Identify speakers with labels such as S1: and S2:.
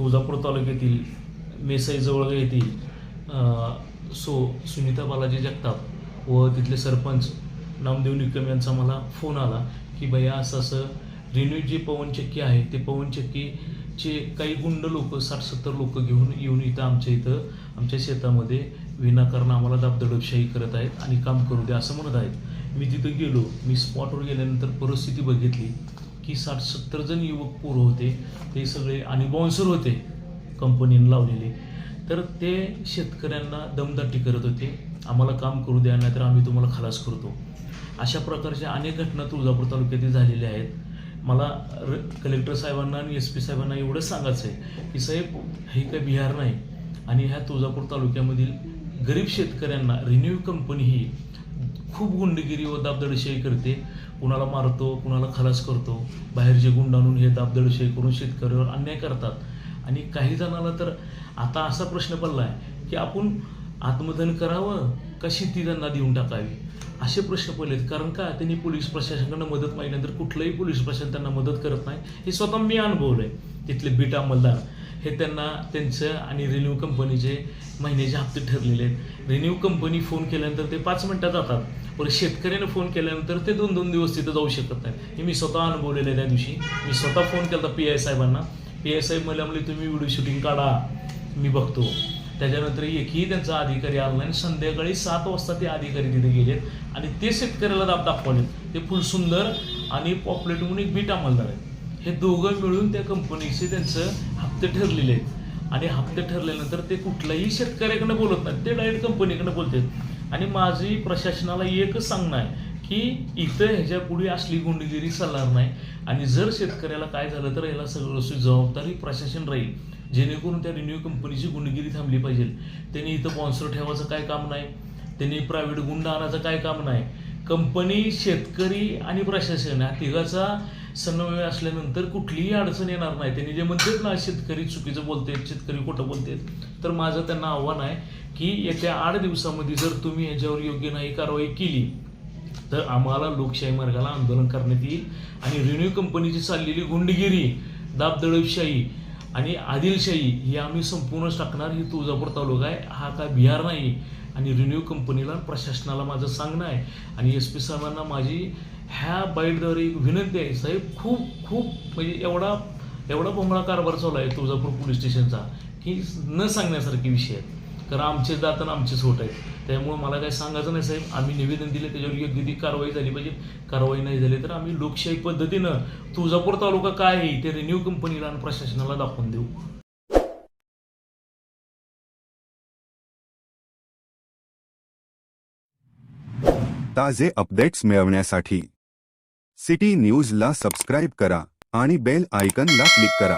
S1: तुळजापूर तालुक्यातील मेसाईजवळ येथील सो सुनीता बालाजी जगताप व तिथले सरपंच नामदेव निकम यांचा मला फोन आला की भैया असं असं रिन्यू जी पवनचक्की आहे ते पवनचक्कीचे काही गुंड लोक साठ सत्तर लोक घेऊन येऊन इथं आमच्या इथं आमच्या शेतामध्ये विनाकारण आम्हाला दाबदडपशाही करत आहेत आणि काम करू द्या असं म्हणत आहेत. मी तिथं गेलो मी स्पॉटवर गेल्यानंतर परिस्थिती बघितली. की साठ सत्तर जण युवक पूर होते. ते सगळे आणि बॉन्सर होते. कंपनीनं लावलेले. तर ते शेतकऱ्यांना दमदाटी करत होते. आम्हाला काम करू द्या नाहीतर आम्ही तुम्हाला खलास करतो. अशा प्रकारच्या अनेक घटना तुळजापूर तालुक्यातील झालेल्या आहेत. मला र कलेक्टर साहेबांना आणि एस पी साहेबांना एवढंच सांगायचं आहे की साहेब हे काही बिहार नाही. आणि ह्या तुळजापूर तालुक्यामधील गरीब शेतकऱ्यांना रिन्यू कंपनी ही खूप गुंडगिरी व दाबदडशाही करते. कुणाला मारतो कुणाला खलास करतो. बाहेरचे गुंड आणून हे दाबदडशाही करून शेतकऱ्यावर अन्याय करतात. आणि काही जणाला तर आता असा प्रश्न पडला आहे की आपण आत्मदहन करावं का शेती त्यांना देऊन टाकावी? असे प्रश्न पडलेत. कारण का? त्यांनी पोलीस प्रशासनाकडनं मदत मागितल्यानंतर कुठलंही पोलीस प्रशासन त्यांना मदत करत नाही. हे स्वतः मी अनुभवलं आहे तिथले बीट अंमलदार हे त्यांना त्यांचं आणि रिन्यू कंपनीचे महिन्याचे हप्ते ठरलेले आहेत. रिन्यू कंपनी फोन केल्यानंतर ते पाच मिनटात जातात. पण शेतकऱ्याने फोन केल्यानंतर ते दोन दोन दिवस तिथं जाऊ शकत नाहीत. हे मी स्वतः अनुभवलेलं आहे त्या दिवशी. मी स्वतः फोन केला पी आय साहेबांना. पी आय साहेब मला म्हणजे तुम्ही व्हिडिओ शूटिंग काढा. मी बघतो. त्याच्यानंतर एकही त्यांचा अधिकारी आला नाही. संध्याकाळी सात वाजता ते अधिकारी तिथे गेलेत आणि ते शेतकऱ्याला दाब दाखवलेत. ते फुल सुंदर आणि पॉप्युलेट म्हणून एक बीट अंमलदार आहे हे दोघं मिळून त्या कंपनीचे त्यांचं हप्ते ठरलेले आहेत. आणि हप्ते ठरल्यानंतर ते कुठल्याही शेतकऱ्याकडनं बोलत नाहीत. ते डायरेक्ट कंपनीकडनं बोलतात. आणि माझी प्रशासनाला एकच सांगणं आहे की इथं ह्याच्या पुढे असली गुंडगिरी चालणार नाही. आणि जर शेतकऱ्याला काय झालं तर याला सगळं जबाबदारी प्रशासन राहील. जेणेकरून त्या रिन्यू कंपनीची गुंडगिरी थांबली पाहिजे. त्यांनी इथं बॉन्सर ठेवायचं काय काम नाही. त्यांनी प्रायव्हेट गुंड आणायचं काय काम नाही. कंपनी शेतकरी आणि प्रशासन या तिघाचा समन्वय असल्यानंतर कुठलीही अडचण येणार नाही. त्यांनी जे म्हणतात ना शेतकरी चुकीचं बोलतात शेतकरी खोटं बोलतात तर माझं त्यांना आव्हान आहे की येत्या आठ दिवसामध्ये जर तुम्ही याच्यावर योग्य नाही कारवाई केली तर आम्हाला लोकशाही मार्गाला आंदोलन करण्यात येईल आणि रिन्यू कंपनीची चाललेली गुंडगिरी दाबदडपशाही आणि आदिलशाही ही आम्ही संपूर्णच टाकणार. ही तुळजापूर तालुका आहे. हा काय बिहार नाही. आणि रिन्यू कंपनीला प्रशासनाला माझं सांगणं आहे. आणि एस पी साहेबांना माझी ह्या बाईटद्वारे एक विनंती आहे. साहेब खूप खूप म्हणजे एवढा एवढा बोंगळा कारभार चालू आहे तुळजापूर पोलीस स्टेशनचा की न सांगण्यासारखे विषय आहेत. कारण आमचे दात आमचे सोट आहेत. त्यामुळे मला काही सांगायचं नाही साहेब. आम्ही निवेदन दिले त्याच्यावर योग्य ती कारवाई झाली पाहिजे. कारवाई नाही झाली तर आम्ही लोकशाही पद्धतीनं तुळजापूर तालुका काय आहे ते रिन्यू कंपनीला आणि प्रशासनाला दाखवून देऊ.
S2: ताजे अपडेट्स मिळवण्यासाठी सिटी न्यूजला सबस्क्राईब करा आणि बेल आयकनला क्लिक करा.